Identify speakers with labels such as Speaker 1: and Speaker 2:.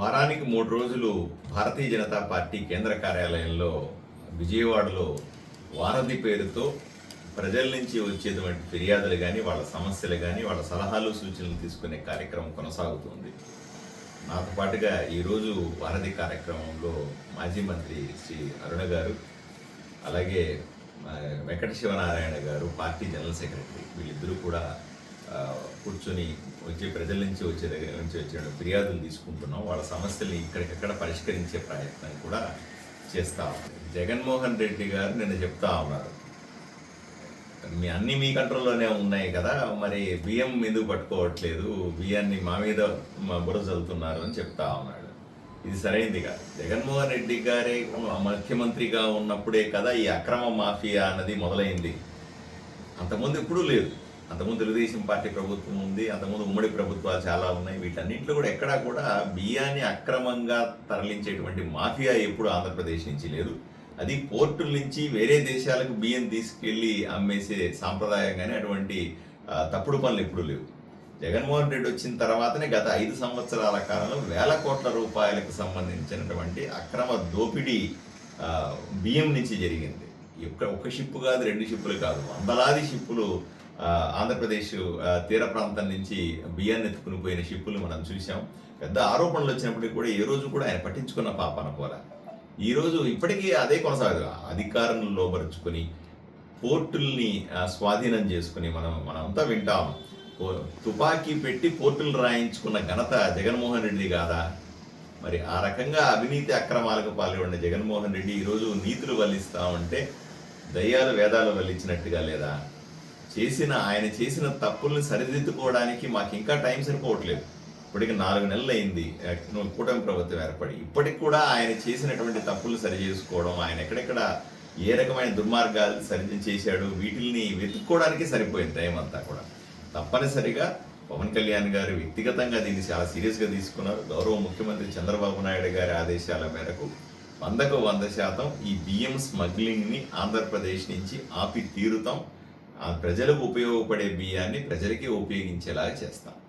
Speaker 1: వారానికి మూడు రోజులు భారతీయ జనతా పార్టీ కేంద్ర కార్యాలయంలో విజయవాడలో వారధి పేరుతో ప్రజల నుంచి వచ్చేటువంటి ఫిర్యాదులు కానీ వాళ్ళ సమస్యలు కానీ వాళ్ళ సలహాలు సూచనలు తీసుకునే కార్యక్రమం కొనసాగుతుంది. నాతో పాటుగా ఈరోజు వారధి కార్యక్రమంలో మాజీ మంత్రి శ్రీ అరుణ గారు అలాగే వెంకట శివనారాయణ గారు పార్టీ జనరల్ సెక్రటరీ వీళ్ళిద్దరూ కూడా కూర్చొని వచ్చే ప్రజల నుంచి వచ్చే దగ్గర నుంచి వచ్చే ఫిర్యాదులు తీసుకుంటున్నాం. వాళ్ళ సమస్యల్ని ఇక్కడికక్కడ పరిష్కరించే ప్రయత్నం కూడా చేస్తా ఉన్నాం. జగన్మోహన్ రెడ్డి గారు నిన్న చెప్తా ఉన్నారు. మీ అన్నీ మీ కంట్రోల్లోనే ఉన్నాయి కదా మరి బియ్యం ఎందుకు పట్టుకోవట్లేదు? బియ్యాన్ని మా మీద మా బుర్ర చల్లుతున్నారు అని చెప్తా ఉన్నాడు. ఇది సరైంది కాదు. జగన్మోహన్ రెడ్డి గారే ముఖ్యమంత్రిగా ఉన్నప్పుడే కదా ఈ అక్రమ మాఫియా అన్నది మొదలైంది. అంతకుముందు ఎప్పుడూ లేదు. అంతకుముందు తెలుగుదేశం పార్టీ ప్రభుత్వం ఉంది అంతకుముందు ఉమ్మడి ప్రభుత్వాలు చాలా ఉన్నాయి. వీటన్నింటిలో కూడా ఎక్కడా కూడా బియ్యాన్ని అక్రమంగా తరలించేటువంటి మాఫియా ఎప్పుడు ఆంధ్రప్రదేశ్ నుంచి లేదు. అది పోర్టుల నుంచి వేరే దేశాలకు బియ్యం తీసుకెళ్ళి అమ్మేసే సాంప్రదాయం కానీ అటువంటి తప్పుడు పనులు ఎప్పుడూ లేవు. జగన్మోహన్ రెడ్డి వచ్చిన తర్వాతనే గత ఐదు సంవత్సరాల కాలంలో వేల కోట్ల రూపాయలకు సంబంధించినటువంటి అక్రమ దోపిడీ బియ్యం నుంచి జరిగింది. ఒక షిప్పు కాదు రెండు షిప్పులు కాదు వందలాది షిప్పులు ఆంధ్రప్రదేశ్ తీర ప్రాంతం నుంచి బియ్యాన్ని ఎత్తుకుని పోయిన షిప్పులు మనం చూసాం పెద్ద ఆరోపణలు వచ్చినప్పటికీ కూడా ఏ రోజు కూడా ఆయన పట్టించుకున్న పాపన పోరా ఈ రోజు ఇప్పటికీ అదే కొనసాగదు అధికారులను లోపరుచుకొని పోర్టుల్ని స్వాధీనం చేసుకుని మనం మనమంతా వింటాం. తుపాకీ పెట్టి పోర్టులు రాయించుకున్న ఘనత జగన్మోహన్ రెడ్డి కాదా? మరి ఆ రకంగా అవినీతి అక్రమాలకు పాల్గొన్న జగన్మోహన్ రెడ్డి ఈరోజు నీతులు వల్లిస్తామంటే దయ్యాలు వేదాలు వల్లించినట్టుగా లేదా? చేసిన ఆయన చేసిన తప్పుల్ని సరిదిద్దుకోవడానికి మాకు ఇంకా టైం సరిపోవట్లేదు. ఇప్పటికి నాలుగు నెలలు అయింది కూటమి ప్రభుత్వం ఏర్పడి. ఇప్పటికి కూడా ఆయన చేసినటువంటి తప్పులు సరి చేసుకోవడం ఆయన ఎక్కడెక్కడ ఏ రకమైన దుర్మార్గాలు సరి చేశాడు వీటిల్ని వెతుక్కోవడానికి సరిపోయింది టైం అంతా కూడా. తప్పనిసరిగా పవన్ కళ్యాణ్ గారు వ్యక్తిగతంగా దీన్ని చాలా సీరియస్గా తీసుకున్నారు. గౌరవ ముఖ్యమంత్రి చంద్రబాబు నాయుడు గారి ఆదేశాల మేరకు వందకు వంద శాతం ఈ బియ్యం స్మగ్లింగ్ని ఆంధ్రప్రదేశ్ నుంచి ఆపి తీరుతాం. ఆ ప్రజలకు ఉపయోగపడే బియ్యాన్ని ప్రజలకి ఉపయోగించేలా చేస్తాం.